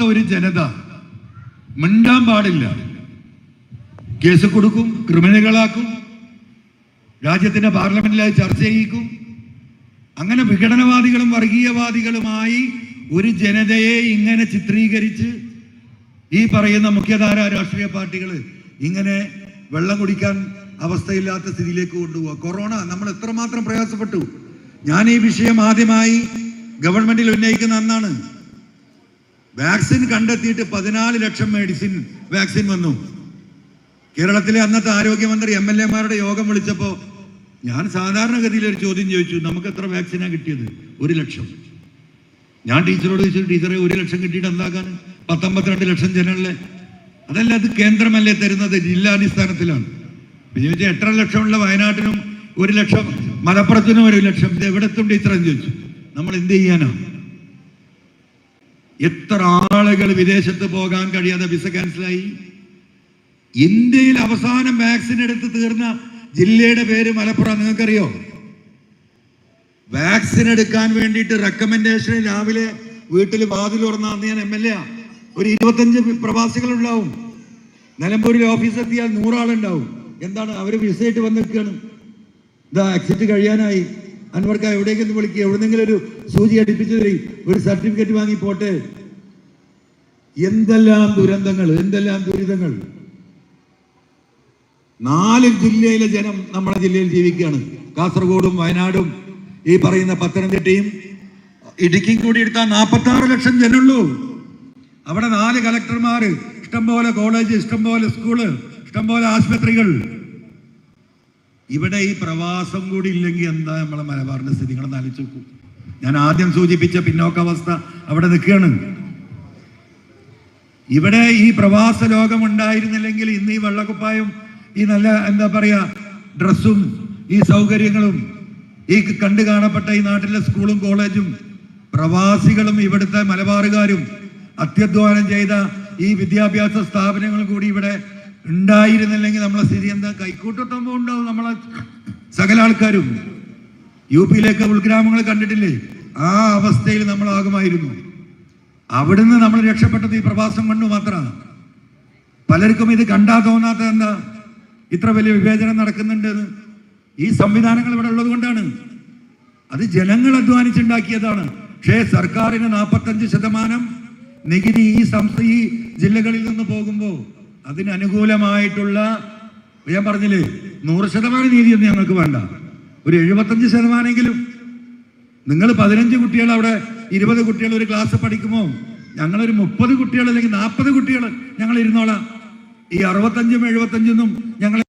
മിണ്ടാത്ത ഒരു ജനത മിണ്ടാൻ പാടില്ല. കേസ് കൊടുക്കും ക്രിമിനലുകളാക്കും രാജ്യത്തിന്റെ പാർലമെന്റിലായി ചർച്ച ചെയ്യിക്കും. അങ്ങനെ വിഘടനവാദികളും വർഗീയവാദികളുമായി ഒരു ജനതയെ ഇങ്ങനെ ചിത്രീകരിച്ച് ഈ പറയുന്ന മുഖ്യധാര രാഷ്ട്രീയ പാർട്ടികൾ ഇങ്ങനെ വെള്ളം കുടിക്കാൻ അവസ്ഥയില്ലാത്ത സ്ഥിതിയിലേക്ക് കൊണ്ടുപോകുക കൊറോണ നമ്മൾ എത്രമാത്രം പ്രയാസപ്പെട്ടു. ഞാൻ ഈ വിഷയം ആദ്യമായി ഗവൺമെന്റിൽ ഉന്നയിക്കുന്ന അന്നാണ്. വാക്സിൻ കണ്ടെത്തിയിട്ട് പതിനാല് ലക്ഷം മെഡിസിൻ വാക്സിൻ വന്നു. കേരളത്തിലെ അന്നത്തെ ആരോഗ്യമന്ത്രി എം എൽ എമാരുടെ യോഗം വിളിച്ചപ്പോൾ ഞാൻ സാധാരണഗതിയിൽ ഒരു ചോദ്യം ചോദിച്ചു നമുക്ക് എത്ര വാക്സിനാ കിട്ടിയത്? ഒരു ലക്ഷം. ഞാൻ ടീച്ചറോട് ചോദിച്ചു ടീച്ചറെ ഒരു ലക്ഷം കിട്ടിയിട്ട് എന്താക്കാൻ പത്തൊമ്പത്തിരണ്ട് ലക്ഷം ജനങ്ങളെ. അതല്ല അത് കേന്ദ്രമല്ലേ തരുന്നത്? ജില്ലാടിസ്ഥാനത്തിലാണ്. ചോദിച്ചാൽ എട്ടര ലക്ഷമുള്ള വയനാട്ടിനും ഒരു ലക്ഷം മലപ്പുറത്തിനും ഒരു ലക്ഷം? ഇത് എവിടെത്തും ടീച്ചറെന്ന് ചോദിച്ചു. നമ്മൾ എന്ത് ചെയ്യാനാ? എത്ര ആളുകൾ വിദേശത്ത് പോകാൻ കഴിയാതെ വിസ ക്യാൻസലായി? ഇന്ത്യയിൽ അവസാനം വാക്സിൻ എടുത്ത് തീർന്ന ജില്ലയുടെ പേര് മലപ്പുറം നിങ്ങൾക്കറിയോ? വാക്സിൻ എടുക്കാൻ വേണ്ടിയിട്ട് റെക്കമെൻഡേഷൻ രാവിലെ വീട്ടിൽ വാതിൽ തുറന്ന ഞാൻ എം എൽ എ ഒരു ഇരുപത്തഞ്ച് പ്രവാസികൾ ഉണ്ടാവും നിലമ്പൂരിൽ ഓഫീസ് എത്തിയാൽ നൂറാളുണ്ടാവും. എന്താണ്? അവർ വിസയായിട്ട് വന്ന് നിൽക്കുകയാണ് ഇതാ എക്സിറ്റ് കഴിയാനായി. അൻവർക്ക് എവിടേക്കൊന്ന് വിളിക്കുക എവിടെന്നെങ്കിലും ഒരു സൂചി അടിപ്പിച്ചു ഒരു സർട്ടിഫിക്കറ്റ് വാങ്ങി പോട്ടെ. എന്തെല്ലാം ദുരന്തങ്ങൾ എന്തെല്ലാം ദുരിതങ്ങൾ? നാല് ജില്ലയിലെ ജനം നമ്മുടെ ജില്ലയിൽ ജീവിക്കുകയാണ്. കാസർഗോഡും വയനാടും ഈ പറയുന്ന പത്തനംതിട്ടയും. ഇടുക്കിയും കൂടി എടുത്താൽ നാൽപ്പത്തി ആറ് ലക്ഷം ജനമുള്ളൂ. അവിടെ നാല് കലക്ടർമാർ ഇഷ്ടംപോലെ കോളേജ് ഇഷ്ടംപോലെ സ്കൂൾ ഇഷ്ടംപോലെ ആശുപത്രികൾ. ഇവിടെ ഈ പ്രവാസം കൂടി ഇല്ലെങ്കിൽ എന്താ നമ്മളെ മലബാറിന്റെ സ്ഥിതി? ആലോചിച്ച് നോക്കൂ. ഞാൻ ആദ്യം സൂചിപ്പിച്ച പിന്നോക്കാവസ്ഥ അവിടെ നിൽക്കുകയാണ്. ഇവിടെ ഈ പ്രവാസ ലോകം ഉണ്ടായിരുന്നില്ലെങ്കിൽ ഇന്ന് ഈ വെള്ളക്കുപ്പായും ഈ നല്ല എന്താ പറയാ ഡ്രസ്സും ഈ സൗകര്യങ്ങളും ഈ കണ്ടു കാണപ്പെട്ട ഈ നാട്ടിലെ സ്കൂളും കോളേജും പ്രവാസികളും ഇവിടുത്തെ മലബാറുകാരും അത്യധ്വാനം ചെയ്ത ഈ വിദ്യാഭ്യാസ സ്ഥാപനങ്ങൾ കൂടി ഇവിടെ ഉണ്ടായിരുന്നില്ലെങ്കിൽ നമ്മളെ സ്ഥിതി എന്താ? കൈക്കൂട്ടത്തുമ്പോൾ ഉണ്ടാവും നമ്മളെ സകല ആൾക്കാരും? യു പിയിലേക്ക് ഉൾഗ്രാമങ്ങൾ കണ്ടിട്ടില്ലേ? ആ അവസ്ഥയിൽ നമ്മളാകുമായിരുന്നു. അവിടുന്ന് നമ്മൾ രക്ഷപ്പെട്ടത് ഈ പ്രവാസം കൊണ്ട് മാത്രമാണ് പലർക്കും ഇത് കണ്ടാ തോന്നാത്ത എന്താ? ഇത്ര വലിയ വിവേചനം നടക്കുന്നുണ്ട്. ഈ സംവിധാനങ്ങൾ ഇവിടെ ഉള്ളത് കൊണ്ടാണ്. അത് ജനങ്ങൾ അധ്വാനിച്ചുണ്ടാക്കിയതാണ്. പക്ഷേ സർക്കാരിന് നാൽപ്പത്തഞ്ച് ശതമാനം നികുതി ഈ സംസ്ഥ ഈ ജില്ലകളിൽ നിന്ന് പോകുമ്പോൾ അതിനനുകൂലമായിട്ടുള്ള ഞാൻ പറഞ്ഞില്ലേ നൂറ് ശതമാനം നീതിയൊന്നും ഞങ്ങൾക്ക് വേണ്ട. ഒരു എഴുപത്തഞ്ച് ശതമാനമെങ്കിലും നിങ്ങൾ പതിനഞ്ച് കുട്ടികൾ അവിടെ ഇരുപത് കുട്ടികൾ ഒരു ക്ലാസ് പഠിക്കുമോ? ഞങ്ങളൊരു മുപ്പത് കുട്ടികൾ അല്ലെങ്കിൽ നാൽപ്പത് കുട്ടികൾ ഞങ്ങൾ ഇരുന്നോളാം. ഈ അറുപത്തഞ്ചും എഴുപത്തഞ്ചൊന്നും ഞങ്ങൾ